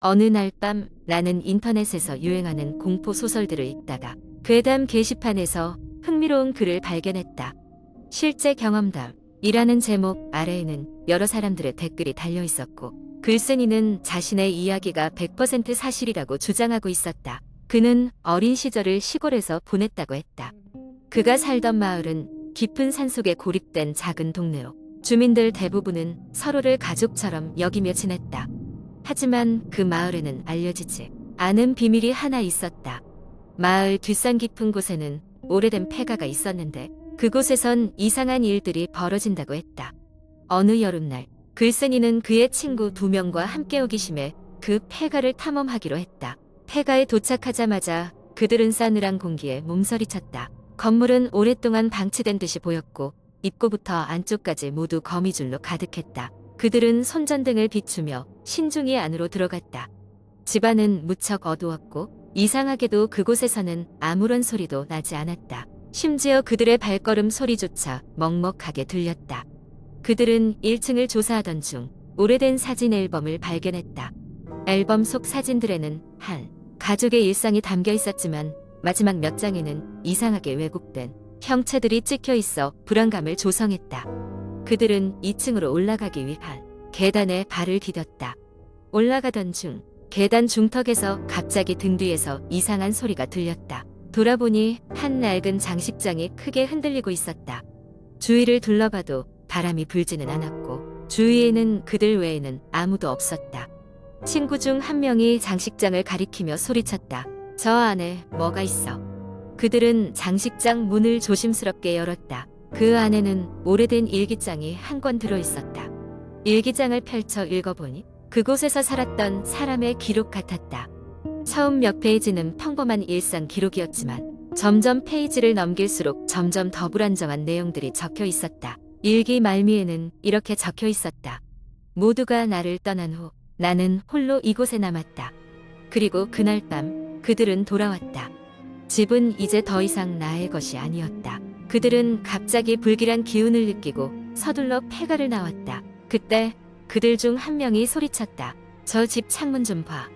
어느 날밤 나는 인터넷에서 유행하는 공포 소설들을 읽다가 괴담 게시판에서 흥미로운 글을 발견했다. 실제 경험담이라는 제목 아래에는 여러 사람들의 댓글이 달려 있었고 글쓴이는 자신의 이야기가 100% 사실이라고 주장하고 있었다. 그는 어린 시절을 시골에서 보냈다고 했다. 그가 살던 마을은 깊은 산속에 고립된 작은 동네로 주민들 대부분은 서로를 가족처럼 여기며 지냈다. 하지만 그 마을에는 알려지지 않은 비밀이 하나 있었다. 마을 뒷산 깊은 곳에는 오래된 폐가가 있었는데 그곳에선 이상한 일들이 벌어진다고 했다. 어느 여름날 글쓴이는 그의 친구 두 명과 함께 호기심에 그 폐가를 탐험하기로 했다. 폐가에 도착하자마자 그들은 싸늘한 공기에 몸서리쳤다. 건물은 오랫동안 방치된 듯이 보였고 입구부터 안쪽까지 모두 거미줄로 가득했다. 그들은 손전등을 비추며 신중히 안으로 들어갔다. 집안은 무척 어두웠고 이상하게도 그곳에서는 아무런 소리도 나지 않았다. 심지어 그들의 발걸음 소리조차 먹먹하게 들렸다. 그들은 1층을 조사하던 중 오래된 사진 앨범을 발견했다. 앨범 속 사진들에는 한 가족의 일상이 담겨 있었지만 마지막 몇 장에는 이상하게 왜곡된 형체들이 찍혀 있어 불안감을 조성했다. 그들은 2층으로 올라가기 위한 계단에 발을 디뎠다. 올라가던 중 계단 중턱에서 갑자기 등 뒤에서 이상한 소리가 들렸다. 돌아보니 한 낡은 장식장이 크게 흔들리고 있었다. 주위를 둘러봐도 바람이 불지는 않았고 주위에는 그들 외에는 아무도 없었다. 친구 중 한 명이 장식장을 가리키며 소리쳤다. 저 안에 뭐가 있어. 그들은 장식장 문을 조심스럽게 열었다. 그 안에는 오래된 일기장이 한 권 들어 있었다. 일기장을 펼쳐 읽어보니 그곳에서 살았던 사람의 기록 같았다. 처음 몇 페이지는 평범한 일상 기록이었지만 점점 페이지를 넘길수록 점점 더 불안정한 내용들이 적혀 있었다. 일기 말미에는 이렇게 적혀 있었다. 모두가 나를 떠난 후 나는 홀로 이곳에 남았다. 그리고 그날 밤 그들은 돌아왔다. 집은 이제 더 이상 나의 것이 아니었다. 그들은 갑자기 불길한 기운을 느끼고 서둘러 폐가를 나왔다. 그때 그들 중 한 명이 소리쳤다. 저 집 창문 좀 봐.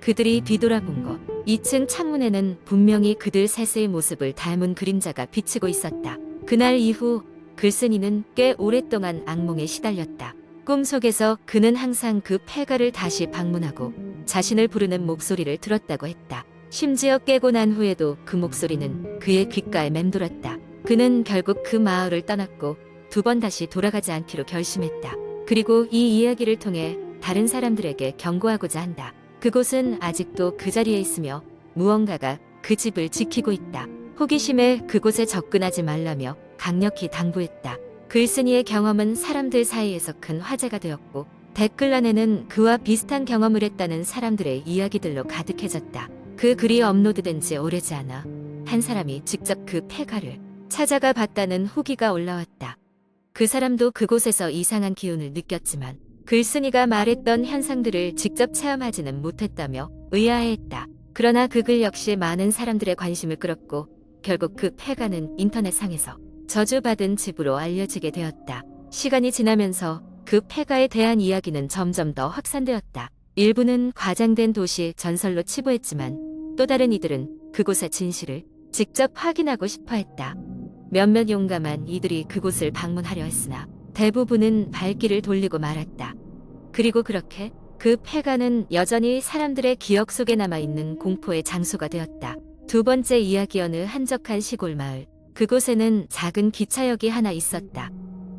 그들이 뒤돌아본 것. 2층 창문에는 분명히 그들 셋의 모습을 닮은 그림자가 비치고 있었다. 그날 이후 글쓴이는 꽤 오랫동안 악몽에 시달렸다. 꿈속에서 그는 항상 그 폐가를 다시 방문하고 자신을 부르는 목소리를 들었다고 했다. 심지어 깨고 난 후에도 그 목소리는 그의 귓가에 맴돌았다. 그는 결국 그 마을을 떠났고 두 번 다시 돌아가지 않기로 결심했다. 그리고 이 이야기를 통해 다른 사람들에게 경고하고자 한다. 그곳은 아직도 그 자리에 있으며 무언가가 그 집을 지키고 있다. 호기심에 그곳에 접근하지 말라며 강력히 당부했다. 글쓴이의 경험은 사람들 사이에서 큰 화제가 되었고 댓글란에는 그와 비슷한 경험을 했다는 사람들의 이야기들로 가득해졌다. 그 글이 업로드된 지 오래지 않아 한 사람이 직접 그 폐가를 찾아가 봤다는 후기가 올라왔다. 그 사람도 그곳에서 이상한 기운을 느꼈지만 글쓴이가 말했던 현상들을 직접 체험하지는 못했다며 의아해했다. 그러나 그 글 역시 많은 사람들의 관심을 끌었고 결국 그 폐가는 인터넷상에서 저주받은 집으로 알려지게 되었다. 시간이 지나면서 그 폐가에 대한 이야기는 점점 더 확산되었다. 일부는 과장된 도시 전설로 치부했지만 또 다른 이들은 그곳의 진실을 직접 확인하고 싶어 했다. 몇몇 용감한 이들이 그곳을 방문하려 했으나 대부분은 발길을 돌리고 말았다. 그리고 그렇게 그 폐가는 여전히 사람들의 기억 속에 남아있는 공포의 장소가 되었다. 두 번째 이야기 어느 한적한 시골 마을. 그곳에는 작은 기차역이 하나 있었다.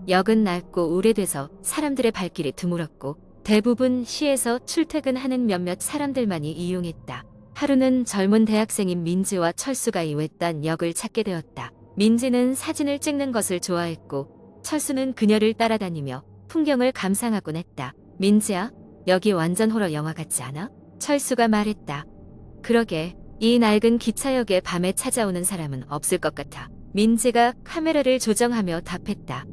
역은 낡고 오래돼서 사람들의 발길이 드물었고 대부분 시에서 출퇴근하는 몇몇 사람들만이 이용했다. 하루는 젊은 대학생인 민지와 철수가 이 외딴 역을 찾게 되었다. 민지는 사진을 찍는 것을 좋아했고 철수는 그녀를 따라다니며 풍경을 감상하곤 했다. 민지야, 여기 완전 호러 영화 같지 않아? 철수가 말했다. 그러게, 이 낡은 기차역에 밤에 찾아오는 사람은 없을 것 같아. 민지가 카메라를 조정하며 답했다.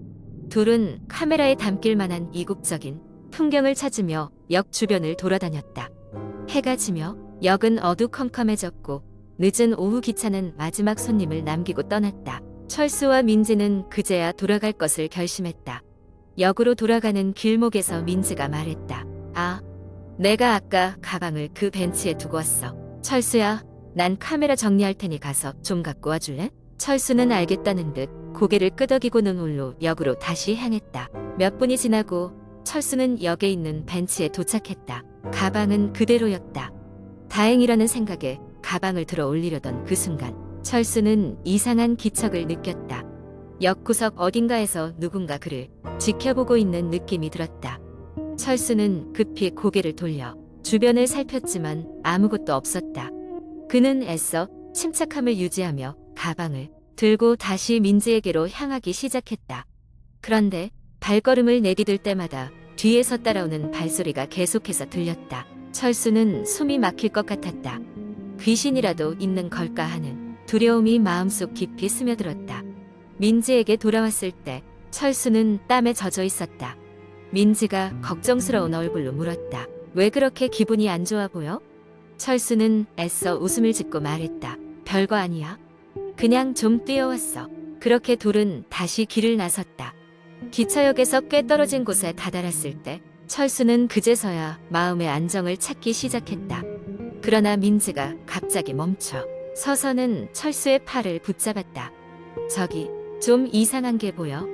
둘은 카메라에 담길 만한 이국적인 풍경을 찾으며 역 주변을 돌아다녔다. 해가 지며 역은 어두컴컴해졌고 늦은 오후 기차는 마지막 손님을 남기고 떠났다. 철수와 민지는 그제야 돌아갈 것을 결심했다. 역으로 돌아가는 길목에서 민지가 말했다. 아, 내가 아까 가방을 그 벤치에 두고 왔어. 철수야, 난 카메라 정리할 테니 가서 좀 갖고 와줄래? 철수는 알겠다는 듯 고개를 끄덕이고는 홀로 역으로 다시 향했다. 몇 분이 지나고 철수는 역에 있는 벤치에 도착했다. 가방은 그대로였다. 다행이라는 생각에 가방을 들어 올리려던 그 순간 철수는 이상한 기척을 느꼈다. 옆구석 어딘가에서 누군가 그를 지켜보고 있는 느낌이 들었다. 철수는 급히 고개를 돌려 주변을 살폈지만 아무것도 없었다. 그는 애써 침착함을 유지하며 가방을 들고 다시 민지에게로 향하기 시작했다. 그런데 발걸음을 내디딜 때마다 뒤에서 따라오는 발소리가 계속해서 들렸다. 철수는 숨이 막힐 것 같았다. 귀신이라도 있는 걸까 하는 두려움이 마음속 깊이 스며들었다. 민지에게 돌아왔을 때 철수는 땀에 젖어 있었다. 민지가 걱정스러운 얼굴로 물었다. 왜 그렇게 기분이 안 좋아 보여? 철수는 애써 웃음을 짓고 말했다. 별거 아니야. 그냥 좀 뛰어왔어. 그렇게 둘은 다시 길을 나섰다. 기차역에서 꽤 떨어진 곳에 다다랐을 때 철수는 그제서야 마음의 안정을 찾기 시작했다. 그러나 민지가 갑자기 멈춰 서서는 철수의 팔을 붙잡았다. 저기 좀 이상한 게 보여?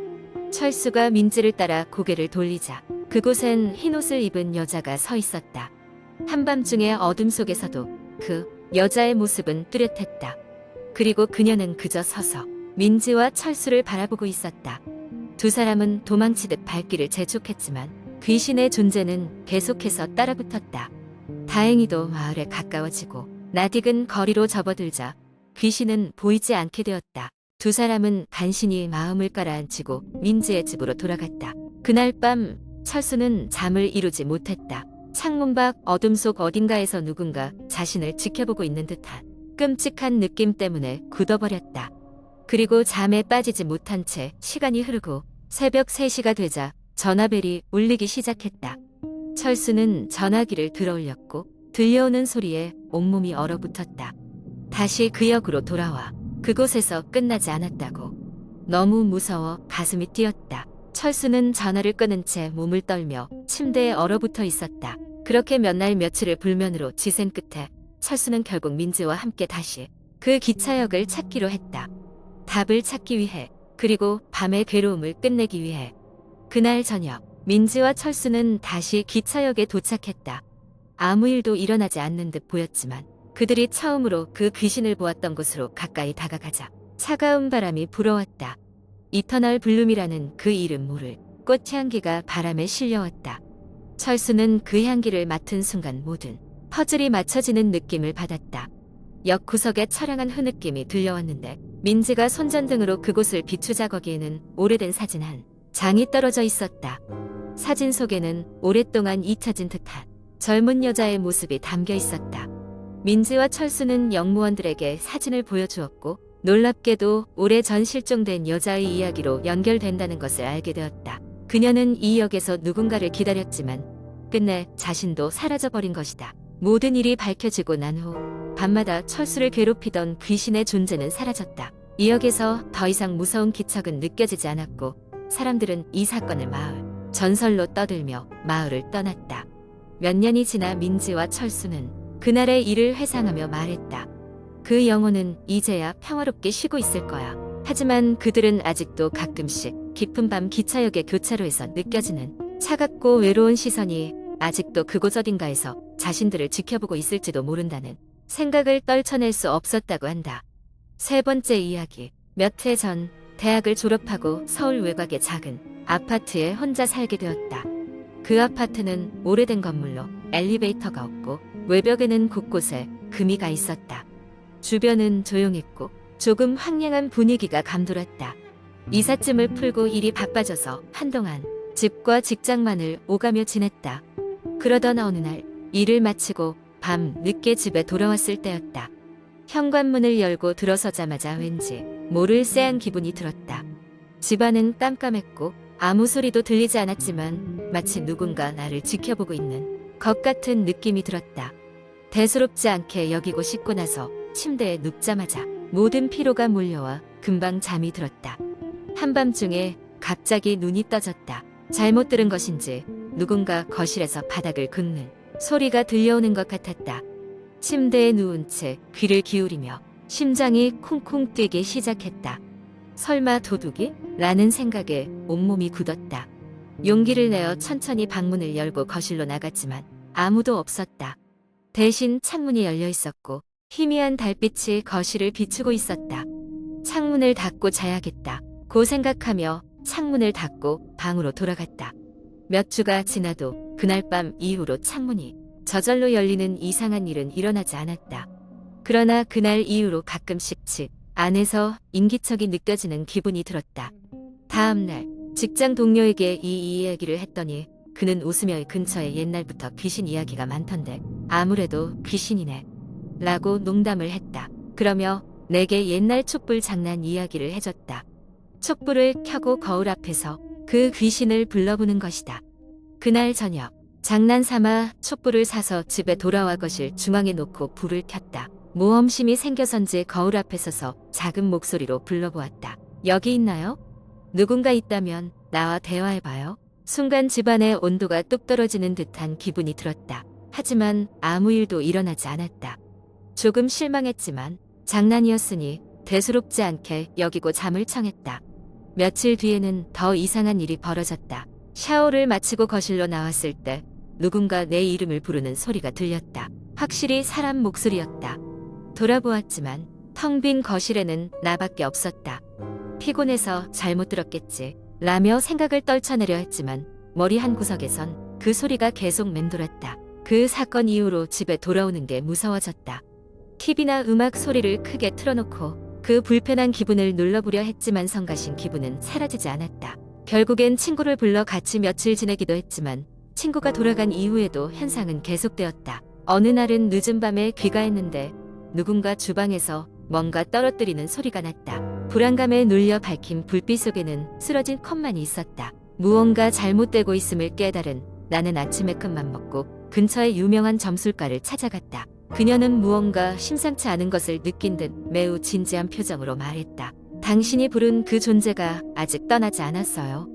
철수가 민지를 따라 고개를 돌리자 그곳엔 흰옷을 입은 여자가 서 있었다. 한밤중의 어둠 속에서도 그 여자의 모습은 뚜렷했다. 그리고 그녀는 그저 서서 민지와 철수를 바라보고 있었다. 두 사람은 도망치듯 발길을 재촉했지만 귀신의 존재는 계속해서 따라붙었다. 다행히도 마을에 가까워지고 나딕은 거리로 접어들자 귀신은 보이지 않게 되었다. 두 사람은 간신히 마음을 깔아앉히고 민지의 집으로 돌아갔다. 그날 밤 철수는 잠을 이루지 못했다. 창문 밖 어둠 속 어딘가에서 누군가 자신을 지켜보고 있는 듯한 끔찍한 느낌 때문에 굳어버렸다. 그리고 잠에 빠지지 못한 채 시간이 흐르고 새벽 3시가 되자 전화벨이 울리기 시작했다. 철수는 전화기를 들어올렸고 들려오는 소리에 온몸이 얼어붙었다. 다시 그 역으로 돌아와 그곳에서 끝나지 않았다고. 너무 무서워 가슴이 뛰었다. 철수는 전화를 끊은 채 몸을 떨며 침대에 얼어붙어 있었다. 그렇게 몇 날 며칠을 불면으로 지생 끝에 철수는 결국 민지와 함께 다시 그 기차역을 찾기로 했다. 답을 찾기 위해 그리고 밤의 괴로움을 끝내기 위해 그날 저녁 민지와 철수는 다시 기차역에 도착했다. 아무 일도 일어나지 않는 듯 보였지만 그들이 처음으로 그 귀신을 보았던 곳으로 가까이 다가가자 차가운 바람이 불어왔다. 이터널 블룸이라는 그 이름 모를 꽃향기가 바람에 실려왔다. 철수는 그 향기를 맡은 순간 모든 퍼즐이 맞춰지는 느낌을 받았다. 역 구석에 처량한 흐느낌이 들려왔는데 민지가 손전등으로 그곳을 비추자 거기에는 오래된 사진 한 장이 떨어져 있었다. 사진 속에는 오랫동안 잊혀진 듯한 젊은 여자의 모습이 담겨 있었다. 민지와 철수는 영무원들에게 사진을 보여주었고 놀랍게도 오래 전 실종된 여자의 이야기로 연결된다는 것을 알게 되었다. 그녀는 이 역에서 누군가를 기다렸지만 끝내 자신도 사라져버린 것이다. 모든 일이 밝혀지고 난 후 밤마다 철수를 괴롭히던 귀신의 존재는 사라졌다. 이 역에서 더 이상 무서운 기척은 느껴지지 않았고 사람들은 이 사건을 마을 전설로 떠들며 마을을 떠났다. 몇 년이 지나 민지와 철수는 그날의 일을 회상하며 말했다. 그 영혼은 이제야 평화롭게 쉬고 있을 거야. 하지만 그들은 아직도 가끔씩 깊은 밤 기차역의 교차로에서 느껴지는 차갑고 외로운 시선이 아직도 그곳 어딘가에서 자신들을 지켜보고 있을지도 모른다는 생각을 떨쳐낼 수 없었다고 한다. 세 번째 이야기. 몇 해 전 대학을 졸업하고 서울 외곽의 작은 아파트에 혼자 살게 되었다. 그 아파트는 오래된 건물로 엘리베이터가 없고 외벽에는 곳곳에 금이 가 있었다. 주변은 조용했고 조금 황량한 분위기가 감돌았다. 이삿짐을 풀고 일이 바빠져서 한동안 집과 직장만을 오가며 지냈다. 그러던 어느 날 일을 마치고 밤 늦게 집에 돌아왔을 때였다. 현관문을 열고 들어서자마자 왠지 모를 쎄한 기분이 들었다. 집안은 깜깜했고 아무 소리도 들리지 않았지만 마치 누군가 나를 지켜보고 있는 것 같은 느낌이 들었다. 대수롭지 않게 여기고 씻고 나서 침대에 눕자마자 모든 피로가 몰려와 금방 잠이 들었다. 한밤중에 갑자기 눈이 떠졌다. 잘못 들은 것인지 누군가 거실에서 바닥을 긁는 소리가 들려오는 것 같았다. 침대에 누운 채 귀를 기울이며 심장이 쿵쿵 뛰기 시작했다. 설마 도둑이? 라는 생각에 온몸이 굳었다. 용기를 내어 천천히 방문을 열고 거실로 나갔지만 아무도 없었다. 대신 창문이 열려 있었고 희미한 달빛이 거실을 비추고 있었다. 창문을 닫고 자야겠다. 고 생각하며 창문을 닫고 방으로 돌아갔다. 몇 주가 지나도 그날 밤 이후로 창문이 저절로 열리는 이상한 일은 일어나지 않았다. 그러나 그날 이후로 가끔씩 집 안에서 인기척이 느껴지는 기분이 들었다. 다음 날 직장 동료에게 이 이야기를 했더니 그는 웃으며 근처에 옛날부터 귀신 이야기가 많던데 아무래도 귀신이네. 라고 농담을 했다. 그러며 내게 옛날 촛불 장난 이야기를 해줬다. 촛불을 켜고 거울 앞에서 그 귀신을 불러보는 것이다. 그날 저녁 장난삼아 촛불을 사서 집에 돌아와 거실 중앙에 놓고 불을 켰다. 모험심이 생겨선지 거울 앞에 서서 작은 목소리로 불러보았다. 여기 있나요? 누군가 있다면 나와 대화해봐요. 순간 집안의 온도가 뚝 떨어지는 듯한 기분이 들었다. 하지만 아무 일도 일어나지 않았다. 조금 실망했지만 장난이었으니 대수롭지 않게 여기고 잠을 청했다. 며칠 뒤에는 더 이상한 일이 벌어졌다. 샤워를 마치고 거실로 나왔을 때 누군가 내 이름을 부르는 소리가 들렸다. 확실히 사람 목소리였다. 돌아보았지만 텅 빈 거실에는 나밖에 없었다. 피곤해서 잘못 들었겠지. 라며 생각을 떨쳐내려 했지만 머리 한 구석에선 그 소리가 계속 맴돌았다. 그 사건 이후로 집에 돌아오는 게 무서워졌다. TV나 음악 소리를 크게 틀어놓고 그 불편한 기분을 눌러보려 했지만 성가신 기분은 사라지지 않았다. 결국엔 친구를 불러 같이 며칠 지내기도 했지만 친구가 돌아간 이후에도 현상은 계속되었다. 어느 날은 늦은 밤에 귀가했는데 누군가 주방에서 뭔가 떨어뜨리는 소리가 났다. 불안감에 눌려 밝힌 불빛 속에는 쓰러진 컵만이 있었다. 무언가 잘못되고 있음을 깨달은 나는 아침에 큰맘 먹고 근처의 유명한 점술가를 찾아갔다. 그녀는 무언가 심상치 않은 것을 느낀 듯 매우 진지한 표정으로 말했다. 당신이 부른 그 존재가 아직 떠나지 않았어요.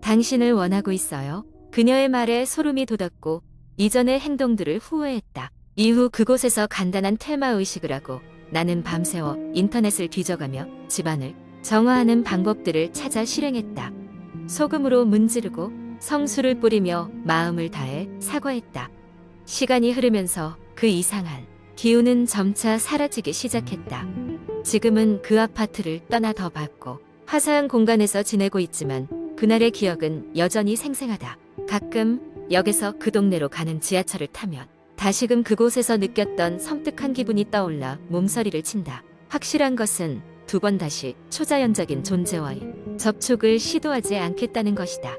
당신을 원하고 있어요. 그녀의 말에 소름이 돋았고 이전의 행동들을 후회했다. 이후 그곳에서 간단한 테마 의식을 하고 나는 밤새워 인터넷을 뒤져가며 집안을 정화하는 방법들을 찾아 실행했다. 소금으로 문지르고 성수를 뿌리며 마음을 다해 사과했다. 시간이 흐르면서 그 이상한 기운은 점차 사라지기 시작했다. 지금은 그 아파트를 떠나 더 밝고 화사한 공간에서 지내고 있지만 그날의 기억은 여전히 생생하다. 가끔 역에서 그 동네로 가는 지하철을 타면 다시금 그곳에서 느꼈던 섬뜩한 기분이 떠올라 몸서리를 친다. 확실한 것은 두 번 다시 초자연적인 존재와의 접촉을 시도하지 않겠다는 것이다.